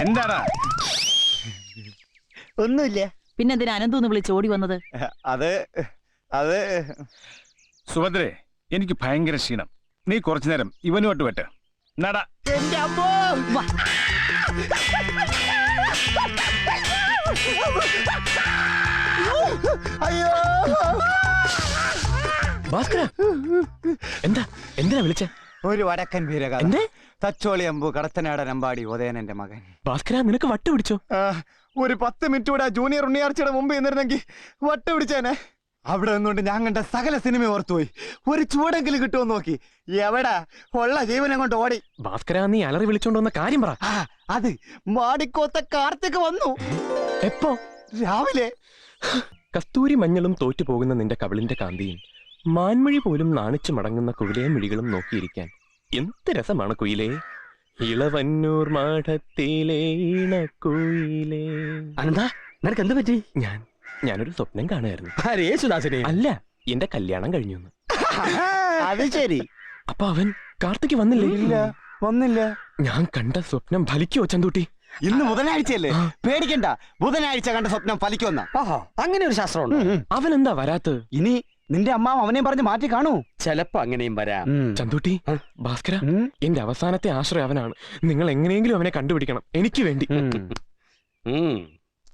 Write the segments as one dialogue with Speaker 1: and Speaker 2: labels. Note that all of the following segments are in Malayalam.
Speaker 1: എന്താടാ?
Speaker 2: ഒന്നുമില്ല.
Speaker 3: പിന്നെന്തിനാ അനന്തൂന്ന് വിളിച്ച് ഓടി വന്നത്?
Speaker 2: അത് അത്.
Speaker 1: സുഭദ്രേ എനിക്ക് ഭയങ്കര ക്ഷീണം. നീ കുറച്ചു നേരം ഇവനുമായിട്ട് വെട്ട്. നട.
Speaker 2: എന്റെ അമ്മോ!
Speaker 3: വാ.
Speaker 2: അയ്യോ.
Speaker 4: ഭാസ്കര എന്താ? എന്തിനാ വിളിച്ചേ?
Speaker 2: ഒരു വടക്കൻ വീരകാലം
Speaker 4: എന്തേ?
Speaker 2: തച്ചോളി അമ്പു കടത്തനാടൻ അമ്പാടി ഉദയനന്റെ മകൻ.
Speaker 4: ഭാസ്കര നിനക്ക് വട്ട് പിടിച്ചോ?
Speaker 2: ആ, ഒരു പത്ത് മിനിറ്റ് കൂടെ ആ ജൂനിയർ ഉണ്ണിയാർച്ചയുടെ മുമ്പ് നിന്നിരുന്നെങ്കിൽ വട്ട പിടിച്ചേനെ. അവിടെ നിന്നുകൊണ്ട് ഞാൻ കണ്ട സകല സിനിമ ഓർത്തുപോയി. ഒരു ചൂടെങ്കിലും കിട്ടുമെന്ന് നോക്കി. എവിടാ? ഉള്ള ജീവനം കൊണ്ട് ഓടി.
Speaker 4: ഭാസ്കര നീ അലറി വിളിച്ചോണ്ട് വന്ന കാര്യം പറ.
Speaker 2: ആ അത് മാടിക്കോത്ത കാർത്തിക് വന്നു.
Speaker 4: എപ്പോ?
Speaker 2: രാവിലെ.
Speaker 4: കസ്തൂരി മഞ്ഞളും തോറ്റു പോകുന്ന നിന്റെ കവിളിന്റെ കാന്തിയും മാൻമഴി പോലും നാണിച്ചു മടങ്ങുന്ന കുവിലയ മിഴികളും നോക്കിയിരിക്കാൻ. എന്ത് രസമാണ് കുയിലേ? ഇളവന്നൂർ മാഠത്തിലെ ഇണക്കുയിലേ.
Speaker 5: അനന്താ നിനക്ക് എന്ത് പറ്റി?
Speaker 4: ഞാൻ ഞാനൊരു സ്വപ്നം കാണുമായിരുന്നു
Speaker 5: യേശുദാസിനെ?
Speaker 4: അല്ല എന്റെ കല്യാണം കഴിഞ്ഞു എന്ന്.
Speaker 2: അത് ശരി.
Speaker 4: അപ്പൊ അവൻ കാർത്തിക്ക് വന്നില്ലേ?
Speaker 2: ഇല്ല വന്നില്ല.
Speaker 4: ഞാൻ കണ്ട സ്വപ്നം ഫലിക്കോ ചന്തൂട്ടി?
Speaker 2: ഇന്ന് ബുധനാഴ്ചയല്ലേ?
Speaker 4: ആ.
Speaker 2: പേടിക്കണ്ട. ബുധനാഴ്ച കണ്ട സ്വപ്നം ഫലിക്കുമെന്ന.
Speaker 5: അങ്ങനെ ഒരു ശാസ്ത്രമുണ്ട്?
Speaker 4: അവൻ എന്താ വരാത്തത്?
Speaker 2: ഇനി നിന്റെ അമ്മാവ് അവനെയും പറഞ്ഞ് മാറ്റി കാണൂ.
Speaker 5: ചെലപ്പോ അങ്ങനെയും വരാം.
Speaker 4: ചന്തുട്ടി. ഭാസ്കര എന്റെ അവസാനത്തെ ആശ്രയം അവനാണ്. നിങ്ങൾ എങ്ങനെയെങ്കിലും അവനെ കണ്ടുപിടിക്കണം. എനിക്ക് വേണ്ടി.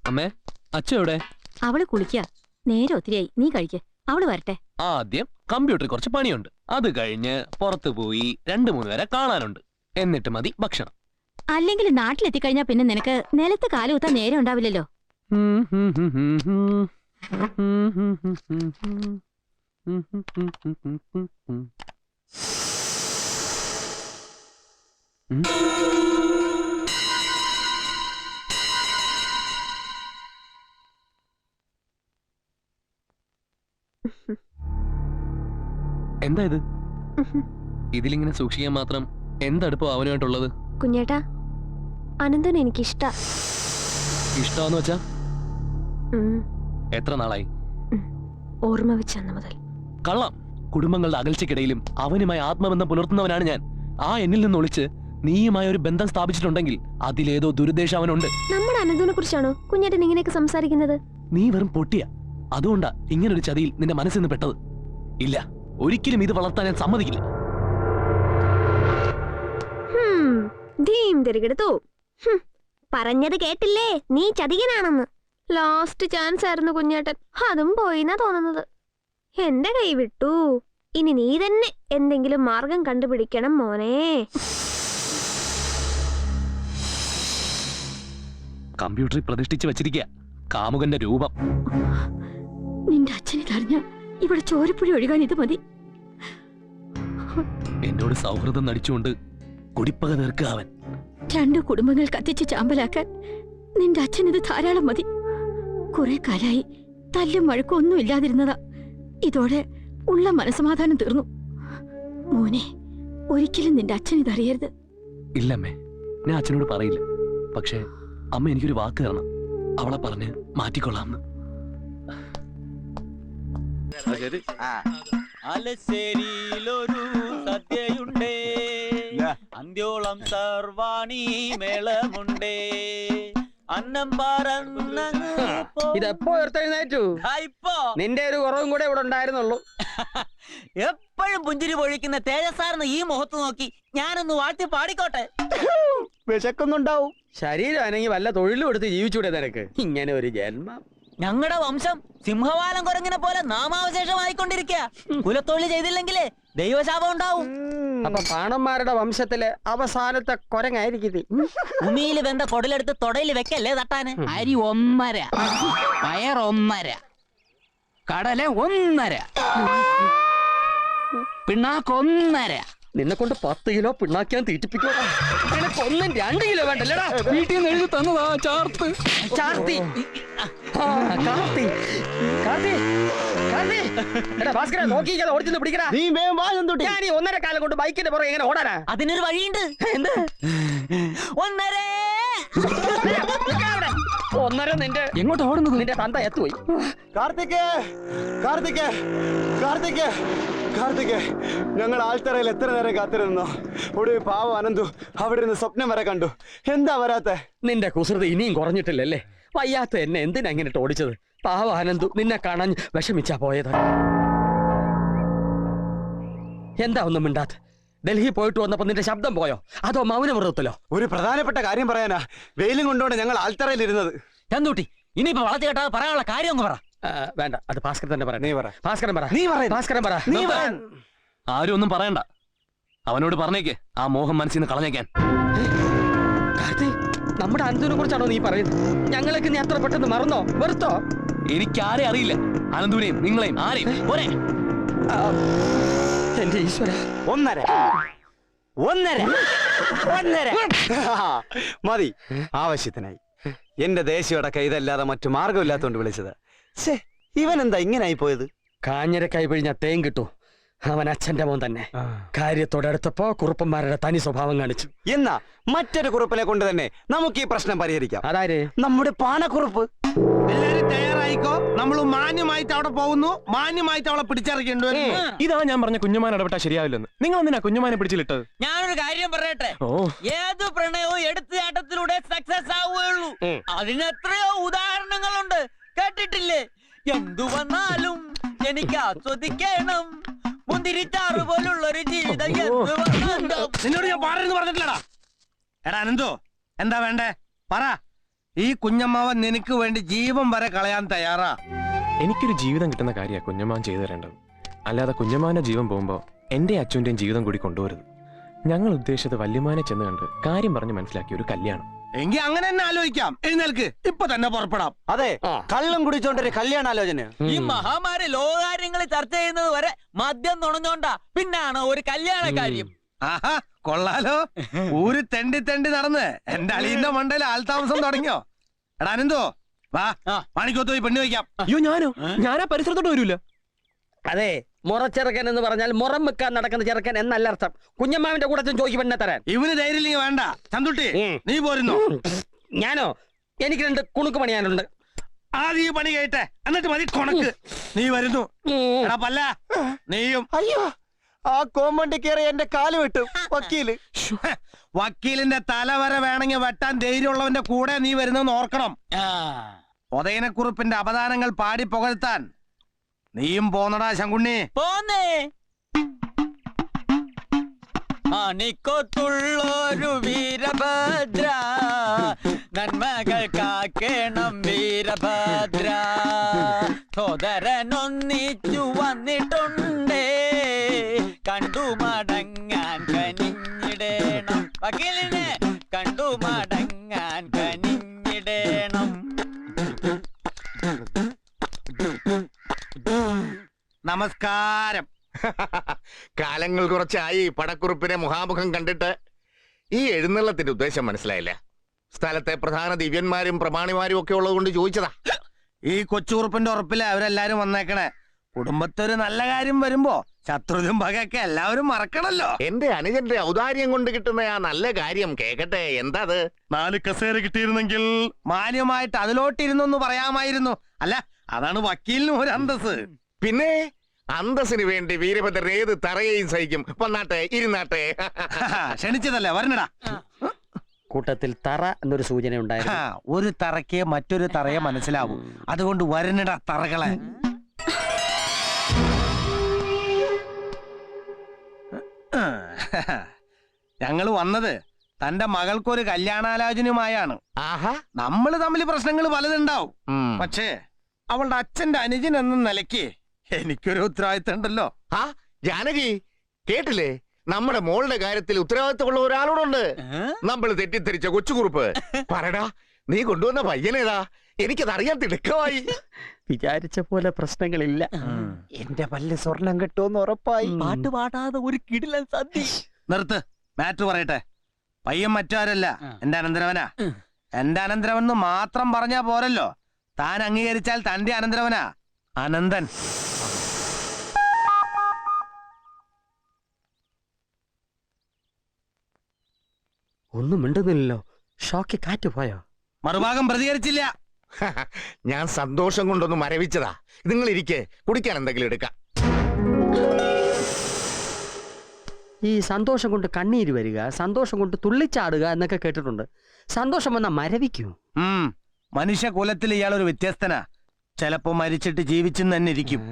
Speaker 6: അമ്മേ അച്ഛൻ എവിടെ?
Speaker 7: അവൾ കുളിക്ക. നേരെ ഒത്തിരിയായി. നീ കഴിക്ക. അവൾ വരട്ടെ.
Speaker 6: ആദ്യം കമ്പ്യൂട്ടറിൽ കുറച്ച് പണിയുണ്ട്. അത് കഴിഞ്ഞ് പുറത്തു പോയി രണ്ടു മൂന്ന് പേരെ കാണാനുണ്ട്. എന്നിട്ട് മതി ഭക്ഷണം.
Speaker 7: അല്ലെങ്കിൽ നാട്ടിലെത്തിക്കഴിഞ്ഞാ പിന്നെ നിനക്ക് നിലത്ത് കാലുകുത്താൻ നേരെ ഉണ്ടാവില്ലല്ലോ.
Speaker 6: എന്താ ഇത്? ഇതിലിങ്ങനെ സൂക്ഷിക്കാൻ മാത്രം എന്തടുപ്പോ അവനുമായിട്ടുള്ളത്?
Speaker 8: കുഞ്ഞേട്ടാ അനന്തൻ എനിക്കിഷ്ട.
Speaker 6: ഇഷ്ടമെന്ന് വെച്ചാ? എത്ര നാളായി?
Speaker 8: ഓർമ്മ വെച്ച് അന്ന് മുതൽ.
Speaker 6: കള്ളം. കുടുംബങ്ങളുടെ അകൽച്ചയ്ക്കിടയിലും അവനുമായി ആത്മബന്ധം പുലർത്തുന്നവനാണ് ഞാൻ. ആ എന്നിൽ നിന്ന് ഒളിച്ച് നീയുമായി ഒരു ബന്ധം സ്ഥാപിച്ചിട്ടുണ്ടെങ്കിൽ അതിലേതോ ദുരുദ്ദേശം അവനുണ്ട്.
Speaker 8: നമ്മുടെ അനന്തനെ കുറിച്ചാണോ കുഞ്ഞേട്ടൻ ഇങ്ങനെയൊക്കെ സംസാരിക്കുന്നത്?
Speaker 6: നീ വെറും പൊട്ടിയ. അതുകൊണ്ടാ ഇങ്ങനൊരു ചതിയിൽ നിന്റെ മനസ്സിൽ നിന്ന് പെട്ടത്. ഇല്ല ഒരിക്കലും ഇത് വളർത്താൻ ഞാൻ സമ്മതിക്കില്ല.
Speaker 8: ധീം തിരികെടുത്തു പറഞ്ഞത് കേട്ടില്ലേ? നീ ചതികനാണെന്ന്. ലാസ്റ്റ് ചാൻസ് ആയിരുന്നു കുഞ്ഞേട്ടൻ. അതും പോയിന്നാ തോന്നുന്നത്. എന്റെ കൈ വിട്ടു ഇനി നീ തന്നെ എന്തെങ്കിലും മാർഗം കണ്ടുപിടിക്കണം മോനെ.
Speaker 6: കമ്പ്യൂട്ടറിൽ പ്രതിഷ്ഠിച്ചു വെച്ചിരിക്കുക കാമുകന്റെ രൂപം.
Speaker 7: നിന്റെ അച്ഛനെ തറിഞ്ഞ ഇവിടെ ചോരപ്പുഴ ഒഴുകാൻ ഇത് മതി.
Speaker 6: എന്നോട് സൗഹൃദം നടിച്ചുകൊണ്ട് കുടിപ്പക തീർക്കുക അവൻ.
Speaker 7: രണ്ടു കുടുംബങ്ങൾ കത്തിച്ച് ചാമ്പലാക്കാൻ നിന്റെ അച്ഛൻ ഇത് ധാരാളം മതി. കുറെ കാലായി തല്ലും വഴക്കും ഒന്നും ഇല്ലാതിരുന്നതാ. ഇതോടെ ഉള്ള മനസമാധാനം തീർന്നു. മോനെ ഒരിക്കലും നിന്റെ അച്ഛൻ ഇതറിയരുത്.
Speaker 6: ഇല്ലമ്മേ ഞാൻ അച്ഛനോട് പറയില്ല. പക്ഷേ അമ്മ എനിക്കൊരു വാക്ക് തരണം. അവളെ പറഞ്ഞ് മാറ്റിക്കൊള്ളാമെന്ന്.
Speaker 9: അലശ്ശേരിയിലൊരു സദ്യയുണ്ടേ. അന്ത്യോളം സർവാണി മേളമുണ്ടേ. അന്നം പറന്നങ്ങ് പോ-
Speaker 5: ഇതെപ്പോ ഉയർത്തെഴുന്നേറ്റു?
Speaker 9: ദാ ഇപ്പോ
Speaker 5: നിന്റെ ഒരു കുറവും കൂടെ ഇവിടെ ഉണ്ടായിരുന്നുള്ളൂ.
Speaker 9: എപ്പോഴും പുഞ്ചിരി പൊഴിക്കുന്ന തേജസ്സാരെന്ന് ഈ മുഖത്ത് നോക്കി ഞാനൊന്ന് വാഴ്ത്തി പാടിക്കോട്ടെ.
Speaker 2: വിശക്കുന്നുണ്ടാവും.
Speaker 5: ശരീരം അനങ്ങി വല്ല തൊഴിലും എടുത്ത് ജീവിച്ചൂടെ നിനക്ക്? ഇങ്ങനെ ഒരു ജന്മം.
Speaker 9: ഞങ്ങളുടെ വംശം സിംഹവാലം കുരങ്ങിനെ പോലെ നാമാവശേഷമായിക്കൊണ്ടിരിക്കുക കുലത്തൊഴിൽ ചെയ്തില്ലെങ്കിലേ ദൈവശാപം ഉണ്ടാവും.
Speaker 5: അപ്പൊ പാണന്മാരുടെ വംശത്തിലെ അവസാനത്തെ കൊരങ്ങായിരിക്കും.
Speaker 9: ഭൂമിയിൽ വെന്ത കൊടലെടുത്ത് തൊടയിൽ വെക്കല്ലേ തട്ടാന്?
Speaker 3: അരി ഒന്നര പയർ ഒന്നര കടല ഒന്നര പിണ്ണാക്കൊന്നര
Speaker 5: നിന്നെ കൊണ്ട് പത്ത് കിലോ പിണ്ണാക്കിയാൻ തീറ്റിപ്പിക്കോ ഒന്നും രണ്ട് കിലോ വേണ്ടല്ലേടാ.
Speaker 3: വീട്ടിൽ നിന്ന് എഴുതി തന്നതാ ചാർത്ത്.
Speaker 5: ചാർത്തി. കാർത്തി കാർത്തി കാർത്തി എടാ ഭാസ്കര നോക്കിക്കാതെ ഓടിച്ചെന്ന് പിടിക്കടാ.
Speaker 2: നീ വേഗം വാ ചന്തൂട്ടി.
Speaker 5: ഞാൻ ഈ ഒന്നര കാലം കൊണ്ട് ബൈക്കിന്റെ പുറകെ എങ്ങനെ ഓടാനാ.
Speaker 9: അതിനൊരു വഴിയുണ്ട്.
Speaker 5: എന്ത്?
Speaker 9: ഒന്നരേ.
Speaker 5: ഒന്നര നിന്റെ
Speaker 3: എങ്ങോട്ട് ഓടുന്നത്?
Speaker 5: നിന്റെ തന്ത എത്തുപോയി.
Speaker 2: കാർത്തിക് കാർത്തിക് കാർത്തിക് കാർത്തിക് ഞങ്ങൾ ആൾത്തറയിൽ എത്ര നേരം കാത്തിരുന്നോ? ഒടുവിൽ പാവ അനന്തു അവിടെ ഇരുന്ന് സ്വപ്നം വരെ കണ്ടു. എന്താ വരാത്തെ?
Speaker 5: നിന്റെ കുസൃതി ഇനിയും കുറഞ്ഞിട്ടില്ലല്ലേ? വയ്യാത്ത എന്നെ എന്തിനാ ഇങ്ങനെ ഓടിച്ചത് പാവ ആനന്ദു നിന്നെ കാണാൻ വിഷമിച്ചാ പോയത്. എന്താ ഒന്നും മിണ്ടാത്ത? ഡൽഹി പോയിട്ട് വന്നപ്പോ നിന്റെ ശബ്ദം പോയോ? അതോ മൗനമൃതത്തിലോ
Speaker 2: ഒരു പ്രധാനപ്പെട്ട കാര്യം പറയാനാ. വെയിലും കൊണ്ടുകൊണ്ട് ഞങ്ങൾ ആൾത്തറയിൽ ഇരുന്നത്
Speaker 9: ചന്തൂട്ടി ഇനിയിപ്പോ വളർത്തി കേട്ടാ പറയാനുള്ള കാര്യം ഒന്ന് പറ
Speaker 5: വേണ്ട. അത് ഭാസ്കരൻ തന്നെ പറ
Speaker 2: നീ പറ.
Speaker 5: ഭാസ്കരൻ പറ.
Speaker 2: നീ പറ
Speaker 5: ഭാസ്കരൻ പറ.
Speaker 2: നീ പറ.
Speaker 6: ആരും ഒന്നും പറയണ്ട. അവനോട് പറഞ്ഞേക്ക്. ആ മോഹം മനസ്സിൽ നിന്ന് കളഞ്ഞേക്കാൻ.
Speaker 5: നമ്മുടെ അനന്തുവിനെ കുറിച്ചാണോ നീ പറയുന്നത്? ഞങ്ങളൊക്കെ നീ അത്ര പെട്ടെന്ന് മറന്നോ? വെറുത്തോ?
Speaker 6: എനിക്കാരെ അറിയില്ല. അനന്തുവിനെയും നിങ്ങളെയും ആരെയും. പോരെ.
Speaker 5: എന്റെ ഈശ്വര.
Speaker 2: ഒന്നര. ഒന്നര. ഒന്നര. മതി. ആവശ്യത്തിനായി. എന്റെ ദേശീയടക്ക ഇതല്ലാതെ മറ്റു മാർഗമില്ലാത്തോണ്ട് വിളിച്ചത്. ഇവൻ എന്താ ഇങ്ങനായി പോയത്?
Speaker 5: കാഞ്ഞിര കൈ പിഴിഞ്ഞ തേൻ കിട്ടൂ. അവൻ അച്ഛന്റെ മോൻ തന്നെ. കാര്യത്തോടടുത്തപ്പോ കുറുപ്പന്മാരുടെ തനി സ്വഭാവം കാണിച്ചു.
Speaker 2: എന്നാ മറ്റൊരു കുറുപ്പിനെ കൊണ്ട് തന്നെ നമുക്ക് ഈ പ്രശ്നം പരിഹരിക്കാം.
Speaker 5: അതാര്?
Speaker 2: നമ്മുടെ പാനക്കുറുപ്പ്.
Speaker 10: എല്ലാരും തയ്യാറായിക്കോ? നമ്മൾ മാന്യമായിട്ട് അവിടെ പോകുന്നു. മാന്യമായിട്ട് അവളെ പിടിച്ചിറക്കേണ്ടി
Speaker 4: ഇതാ ഞാൻ പറഞ്ഞ കുഞ്ഞുമാൻ ഇടപെട്ടാ ശരിയാവില്ലെന്ന്. നിങ്ങൾ എന്തിനാ കുഞ്ഞുമാനെ പിടിച്ചിലിട്ടത്?
Speaker 9: ഞാനൊരു കാര്യം പറയട്ടെ. ഏത് പ്രണയവും എടുത്തുചാട്ടത്തിലൂടെ സക്സസ് ആവുകയുള്ളൂ. അതിന് എത്രയോ ഉദാഹരണങ്ങളുണ്ട്. കേട്ടിട്ടില്ലേ? എന്തു വന്നാലും എനിക്ക് ആസ്വദിക്കണം. മുന്തിരിച്ചാറ് ജീവിതം
Speaker 10: നിന്നോട് ഞാൻ പാടരുന്ന് പറഞ്ഞിട്ടില്ലടാ. എടാ അനന്തോ എന്താ വേണ്ടേ? പറ. ഈ കുഞ്ഞമ്മാവൻ നിനക്ക് വേണ്ടി ജീവൻ വരെ കളയാൻ തയ്യാറാ.
Speaker 4: എനിക്കൊരു ജീവിതം കിട്ടുന്ന കാര്യമാണ് കുഞ്ഞമ്മാൻ ചെയ്തു തരേണ്ടത്. അല്ലാതെ കുഞ്ഞമ്മാന്റെ ജീവൻ പോകുമ്പോൾ എന്റെ അച്ഛന്റെയും ജീവിതം കൂടി കൊണ്ടുവരുത് ഞങ്ങൾ ഉദ്ദേശിച്ചത് വല്യമാനെ ചെന്ന് കണ്ട് കാര്യം പറഞ്ഞ് മനസ്സിലാക്കിയ ഒരു കല്യാണം.
Speaker 10: എങ്കി അങ്ങനെ തന്നെ ആലോചിക്കാം. എഴുന്നേൽക്ക്. ഇപ്പൊ തന്നെ പുറപ്പെടാം.
Speaker 2: അതെ. കള്ളം കല്യാണ ആലോചന
Speaker 9: ഈ മഹാമാരി ലോകകാര്യങ്ങൾ ചർച്ച ചെയ്യുന്നത് വരെ മദ്യം നുണഞ്ഞോണ്ടാ. പിന്നാണ് ഒരു കല്യാണ കാര്യം.
Speaker 10: ആഹാ കൊള്ളാലോ. ഊര് തെണ്ടി തെണ്ടി നടന്ന്. എന്റെ അളിയന്റെ മണ്ടയിൽ ആൾതാമസം തുടങ്ങിയോ? എടാ അനന്തോ വാ. പണിക്കൊത്തു പോയി പെണ്ണു വയ്ക്കാം.
Speaker 4: അയ്യോ ഞാനോ? ഞാനാ പരിസരത്തോട്ട് വരൂല.
Speaker 5: അതെ മുറച്ചെറുക്കൻ എന്ന് പറഞ്ഞാൽ മുറം വെക്കാൻ നടക്കുന്ന ചെറുക്കൻ എന്നല്ല അർത്ഥം. കുഞ്ഞമ്മാവിന്റെ കൂടെ ചോദിക്കും പെണ്ണെ തരാൻ.
Speaker 10: ഇവന് ധൈര്യം വേണ്ട. ചന്തുട്ടി നീ പോരുന്നു?
Speaker 5: ഞാനോ? എനിക്ക് രണ്ട് കുണുക്ക് പണിയാനുണ്ട്.
Speaker 10: ആദ്യ പണി കേട്ടെ. എന്നിട്ട് മതി കൊണക്ക്. നീ വരുന്നു. എടാ പല്ല നീയും.
Speaker 2: അയ്യോ ആ കോമ്പണ്ടി കയറി എന്റെ കാൽ വെട്ടും.
Speaker 10: വക്കീൽ. വക്കീലിന്റെ തല വരെ വേണമെങ്കിൽ വെട്ടാൻ ധൈര്യമുള്ളവന്റെ കൂടെ നീ വരുന്നെന്ന് ഓർക്കണം. ഉദയനക്കുറിപ്പിന്റെ അപദാനങ്ങൾ പാടി പുകഴ്ത്താൻ നീയും പോന്നടാ ശങ്കുണ്ണി.
Speaker 9: പോന്നേ. അണിക്കൊത്തുള്ളൊരു വീരഭദ്ര. നന്മകൾ കാക്കേണം വീരഭദ്ര. സോദരനൊന്നിച്ചു വന്നിട്ടുണ്ടേ. കണ്ടു മടങ്ങാൻ കനിഞ്ഞിടേണം. വക്കീലിനെ കണ്ടു
Speaker 10: നമസ്കാരം.
Speaker 11: കാലങ്ങൾ കുറച്ചായി പടക്കുറിപ്പിനെ മുഖാമുഖം കണ്ടിട്ട് ഈ എഴുന്നള്ളത്തിന്റെ ഉദ്ദേശം മനസ്സിലായില്ല. സ്ഥലത്തെ പ്രധാന ദിവ്യന്മാരും പ്രമാണിമാരും ഒക്കെ ഉള്ളത് കൊണ്ട് ചോദിച്ചതാ.
Speaker 10: ഈ കൊച്ചുകുറുപ്പിന്റെ ഉറപ്പിൽ അവരെല്ലാരും വന്നേക്കണേ. കുടുംബത്തൊരു നല്ല കാര്യം വരുമ്പോ ശത്രുതും പകയൊക്കെ എല്ലാവരും മറക്കണല്ലോ.
Speaker 11: എന്റെ അനുജന്റെ ഔദാര്യം കൊണ്ട് കിട്ടുന്ന ആ നല്ല കാര്യം കേക്കട്ടെ. എന്താ അത്
Speaker 10: നാല് കസേര കിട്ടിയിരുന്നെങ്കിൽ മാന്യമായിട്ട് അതിലോട്ടിരുന്നു പറയാമായിരുന്നു. അല്ല അതാണ് വക്കീലിനും ഒരു അന്തസ്
Speaker 11: പിന്നെ? അന്തസ്സിന് വേണ്ടി വീരഭദ്രൻ ഏത് തറയെയും സഹിക്കും. വന്നാട്ടെ ഇരുന്നാട്ടെ.
Speaker 10: ക്ഷണിച്ചതല്ലേ വരണടാ.
Speaker 5: കൂട്ടത്തിൽ തറ എന്നൊരു സൂചന ഉണ്ടായിരുന്നു.
Speaker 10: ഒരു തറയ്ക്ക് മറ്റൊരു തറയെ മനസ്സിലാവും. അതുകൊണ്ട് വരണടാ തറകളെ. ഞങ്ങൾ വന്നത് തന്റെ മകൾക്കൊരു കല്യാണാലോചനയുമായാണ്.
Speaker 11: ആഹാ.
Speaker 10: നമ്മൾ തമ്മിൽ പ്രശ്നങ്ങൾ പലതുണ്ടാവും. പക്ഷേ അവളുടെ അച്ഛന്റെ അനുജൻ എന്ന നിലയ്ക്ക് എനിക്കൊരു ഉത്തരവാദിത്തം ഉണ്ടല്ലോ
Speaker 11: ആ ജാനകി കേട്ടില്ലേ? നമ്മുടെ മോളുടെ കാര്യത്തിൽ ഉത്തരവാദിത്തമുള്ള ഒരാളോടുണ്ട്. നമ്മൾ തെറ്റിദ്ധരിച്ച കൊച്ചുകുറുപ്പ്. പറടാ നീ കൊണ്ടുവന്ന പയ്യനേതാ? എനിക്കത് അറിയാൻ തിടുക്കമായി.
Speaker 5: വിചാരിച്ച പോലെ പ്രശ്നങ്ങളില്ല.
Speaker 2: എന്റെ പല്ല് സ്വർണം കിട്ടുമെന്ന് ഉറപ്പായി.
Speaker 9: പാട്ട് പാടാതെ ഒരു കിടിലൻ സദ്യ
Speaker 10: നിർത്ത്. മാറ്റർ പറയട്ടെ. പയ്യൻ മറ്റാരല്ല. എന്റെ അനന്തരവനാ. എന്റെ അനന്തരവൻ എന്ന് മാത്രം പറഞ്ഞാ പോരല്ലോ. താൻ അംഗീകരിച്ചാൽ തന്റെ അനന്തരവനാ. അനന്തൻ.
Speaker 5: ഒന്നും മിണ്ടുന്നില്ലല്ലോ. ഷോക്ക് കാറ്റ് പോയോ?
Speaker 10: മറുഭാഗം പ്രതികരിച്ചില്ല.
Speaker 11: ഞാൻ സന്തോഷം കൊണ്ടൊന്ന് മരവിച്ചതാ. നിങ്ങൾ ഇരിക്കെ കുടിക്കാൻ എന്തെങ്കിലും എടുക്കാം.
Speaker 5: ഈ സന്തോഷം കൊണ്ട് കണ്ണീര് വരിക സന്തോഷം കൊണ്ട് തുള്ളിച്ചാടുക എന്നൊക്കെ കേട്ടിട്ടുണ്ട്. സന്തോഷം വന്ന മരവിക്കൂ.
Speaker 10: മനുഷ്യകുലത്തിൽ മനുഷ്യ കുലത്തിൽ ഇയാൾ ഒരു വ്യത്യസ്തനാ. ചിലപ്പോ മരിച്ചിട്ട് ജീവിച്ചെന്ന് തന്നെ ഇരിക്കും.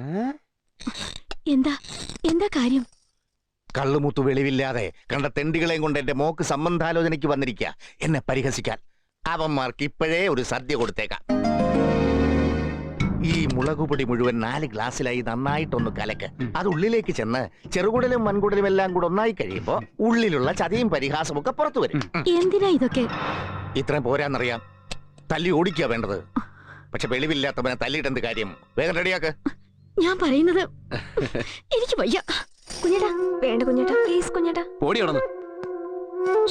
Speaker 7: എന്താ എന്താ കാര്യം?
Speaker 11: കള്ളുമുത്തു വെളിവില്ലാതെ കണ്ട തെണ്ടികളെയും കൊണ്ട് എന്റെ മോക്ക് സംബന്ധാലോചനയ്ക്ക് വന്നിരിക്കുക എന്നെ പരിഹസിക്കാൻ. അവന്മാർക്ക് ഇപ്പോഴേ ഒരു സദ്യ കൊടുത്തേക്കാം. ഈ മുളകുപൊടി മുഴുവൻ നാല് ഗ്ലാസ്സിലായി നന്നായിട്ടൊന്ന് കലക്ക്. അത് ഉള്ളിലേക്ക് ചെന്ന് ചെറുകുടലും വൻകുടലും എല്ലാം കൂടെ ഒന്നായി കഴിയുമ്പോ ഉള്ളിലുള്ള ചതിയും പരിഹാസവും ഒക്കെ പുറത്തു വരും.
Speaker 7: എന്തിനാ ഇതൊക്കെ?
Speaker 11: ഇത്രയും പോരാന്നറിയാം. തല്ലി ഓടിക്കുക വേണ്ടത്. പക്ഷെ വെളിവില്ലാത്തവനെ തല്ലിയിട്ടെന്ത് കാര്യം? വേഗം റെഡിയാക്ക്.
Speaker 7: ഞാൻ പറയുന്നത് എനിക്ക് വയ്യ.
Speaker 8: കുഞ്ഞേട്ടാ. വേണ്ട കുഞ്ഞേട്ടാ. പ്ലീസ് കുഞ്ഞേട്ടാ.
Speaker 6: ഓടി കിടന്നു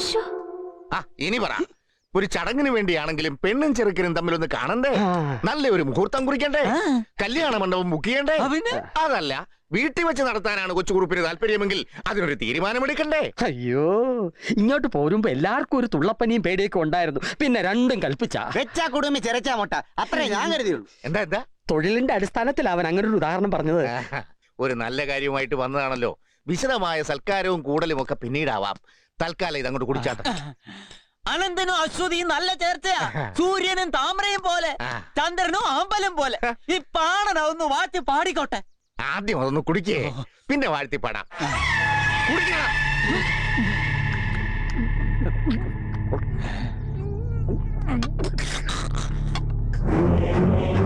Speaker 8: ശ്ശോ.
Speaker 11: ആ ഇനി പറ. ഒരു ചടങ്ങിന് വേണ്ടിയാണെങ്കിലും പെണ്ണും ചെറുക്കനും തമ്മിൽ ഒന്ന് കാണണ്ടേ നല്ല ഒരു മുഹൂർത്തം കുറിക്കണ്ടേ? കല്യാണ മണ്ഡപം ബുക്ക് ചെയ്യണ്ടേ?
Speaker 9: ആ, പിന്നെ?
Speaker 11: അതല്ല വീട്ടിൽ വെച്ച് നടത്താനാണ് കൊച്ചുകുറുപ്പിന് താല്പര്യമെങ്കിൽ അതിനൊരു തീരുമാനമെടുക്കണ്ടേ?
Speaker 5: അയ്യോ ഇങ്ങോട്ട് പോരുമ്പോ എല്ലാവർക്കും ഒരു തുള്ളപ്പനിയും പേടിയൊക്കെ ഉണ്ടായിരുന്നു. പിന്നെ രണ്ടും കൽപ്പിച്ച.
Speaker 9: വെച്ചാ കുടുംബി ചെരച്ചാ മുട്ട. അത്രേ ഞാൻ കരുതിയുള്ളൂ.
Speaker 11: എന്താ എന്താ?
Speaker 5: തൊഴിലിന്റെ അടിസ്ഥാനത്തിൽ അവൻ അങ്ങനെ ഒരു ഉദാഹരണം പറഞ്ഞത്.
Speaker 11: ഒരു നല്ല കാര്യമായിട്ട് വന്നതാണല്ലോ. വിശദമായ സൽക്കാരവും കൂടലും ഒക്കെ പിന്നീടാവാം. തൽക്കാലം ഇതങ്ങോട്ട് കുടിച്ചാട്ടെ.
Speaker 9: അനന്തനും അശ്വതിയും നല്ല ചേർച്ചയാ. സൂര്യനും താമരയും പോലെ ചന്ദ്രനും ആമ്പലും പോലെ. ഈ പാടനൊന്ന് വാച്ച് പാടിക്കോട്ടെ.
Speaker 11: ആദ്യം അതൊന്ന് കുടിക്കേ. പിന്നെ വാഴ്ത്തിപ്പാടാം. കുടിക്കണം
Speaker 10: തന്റെ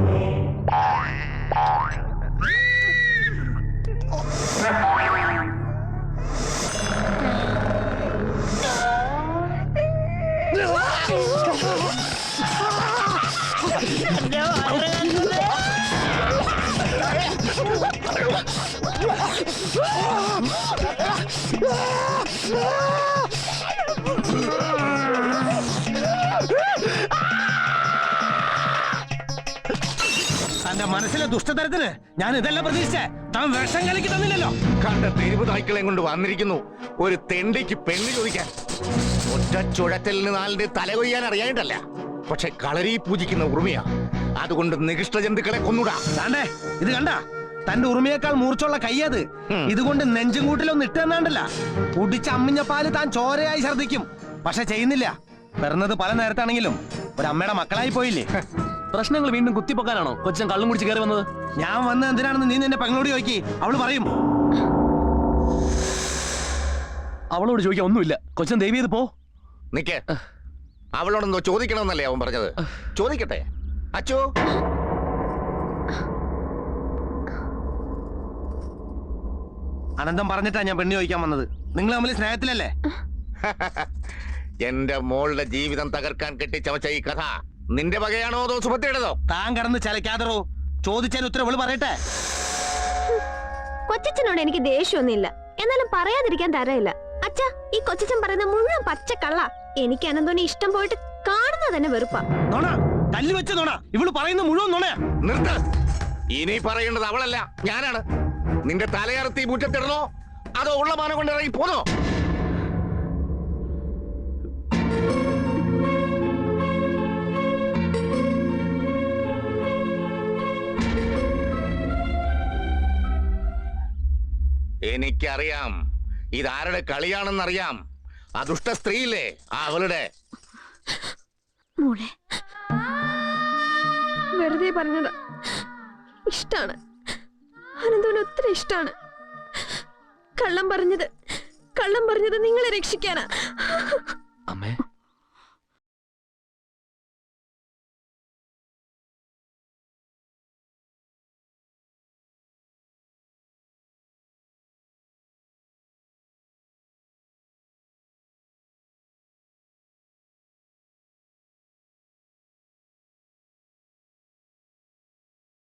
Speaker 10: മനസ്സിലെ ദുഷ്ടതരത്തിന് ഞാൻ ഇതല്ല പ്രതീക്ഷിച്ചേ. താൻ വേഷം കലക്കി തന്നില്ലല്ലോ.
Speaker 11: കണ്ട തെരുവ് നായ്ക്കളെയും കൊണ്ട് വന്നിരിക്കുന്നു. ഒരു തെണ്ടിക്ക് പെണ്ണ് ചോദിക്കാൻ. ഒറ്റ ചുഴറ്റലിന് നാലിന്റെ തല കൊയ്യാൻ അറിയാനിട്ടല്ല. പക്ഷെ കളരി പൂജിക്കുന്ന ഉറുമയാ അതുകൊണ്ട് നികൃഷ്ട ജന്തുക്കളെ കൊന്നുടാ.
Speaker 10: താണ്ടേ ഇത് കണ്ട? തന്റെ ഉറുമിയേക്കാൾ മൂർച്ചുള്ള കയ്യത്. ഇതുകൊണ്ട് നെഞ്ചും കൂട്ടിലൊന്നും ഇട്ടെന്നാണ്ടല്ല കുടിച്ച അമ്മിഞ്ഞ പാൽ താൻ ചോരയായി ഛർദിക്കും പക്ഷെ ചെയ്യുന്നില്ല. പിറന്നത് പല നേരത്താണെങ്കിലും ഒരമ്മയുടെ മക്കളായി പോയില്ലേ?
Speaker 6: പ്രശ്നങ്ങൾ വീണ്ടും കുത്തിപ്പൊക്കാനാണോ? കൊച്ചൻ കള്ളും കുടിച്ച് കയറി വന്നത്?
Speaker 10: ഞാൻ വന്ന എന്തിനാണെന്ന് നീ നിന്റെ പെങ്ങളോട് ചോദിക്കി. അവൾ പറയും.
Speaker 6: അവളോട് ചോദിക്കാൻ ഒന്നുമില്ല. കൊച്ചൻ ദേവി ഇത് പോ.
Speaker 11: നിക്ക്. അവളോടെന്തോ ചോദിക്കണമെന്നല്ലേ അവൻ പറഞ്ഞത്? ചോദിക്കട്ടെ. അച്ചോ.
Speaker 10: അനന്തം പറഞ്ഞിട്ടാ ഞാൻ പെണ്ണു ചോദിക്കാൻ വന്നത്. നിങ്ങൾ തമ്മിൽ സ്നേഹത്തിലല്ലേ?
Speaker 11: എന്റെ മോളുടെ ജീവിതം തകർക്കാൻ കെട്ടിച്ചമച്ച ഈ കഥ നിന്റെ വകയാണോ അതോ സുഭദ്രയുടേതോ?
Speaker 10: താൻ കടന്ന് ചലക്കാതറോ ചോദിച്ചതിന് ഉത്തരവ് പറയട്ടെ.
Speaker 8: കൊച്ചച്ഛനോട് എനിക്ക് ദേഷ്യമൊന്നുമില്ല. എന്നാലും പറയാതിരിക്കാൻ തരയില്ല. അച്ഛാ ഈ കൊച്ചച്ഛൻ പറയുന്ന മുഴുവൻ പച്ചക്കള്ള എനിക്ക് അനന്തോനെ ഇഷ്ടം പോയിട്ട് കാണുന്ന തന്നെ വെറുപ്പാ.
Speaker 10: നോണ കല്ല് വെച്ച് നോണ. ഇവൾ പറയുന്ന മുഴുവൻ നോണയാ.
Speaker 11: നിർത്ത്. ഇനി പറയേണ്ടത് അവളല്ല ഞാനാണ്. നിന്റെ തലയറത്തി മുറ്റത്തിടണോ? അതോ ഉള്ള മാനം കൊണ്ട് ഇറങ്ങി പോന്നോ? എനിക്കറിയാം. ഇതാരുടെ കളിയാണെന്നറിയാം. ആ ദുഷ്ട സ്ത്രീയില്ലേ? ആ അവളുടെ.
Speaker 7: മോളെ.
Speaker 8: വെറുതെ പറഞ്ഞതാ. ഇഷ്ടാണ്. അനന്തവന് ഒത്തിരി ഇഷ്ടാണ്. കള്ളം പറഞ്ഞത്. കള്ളം പറഞ്ഞത് നിങ്ങളെ രക്ഷിക്കാനാ.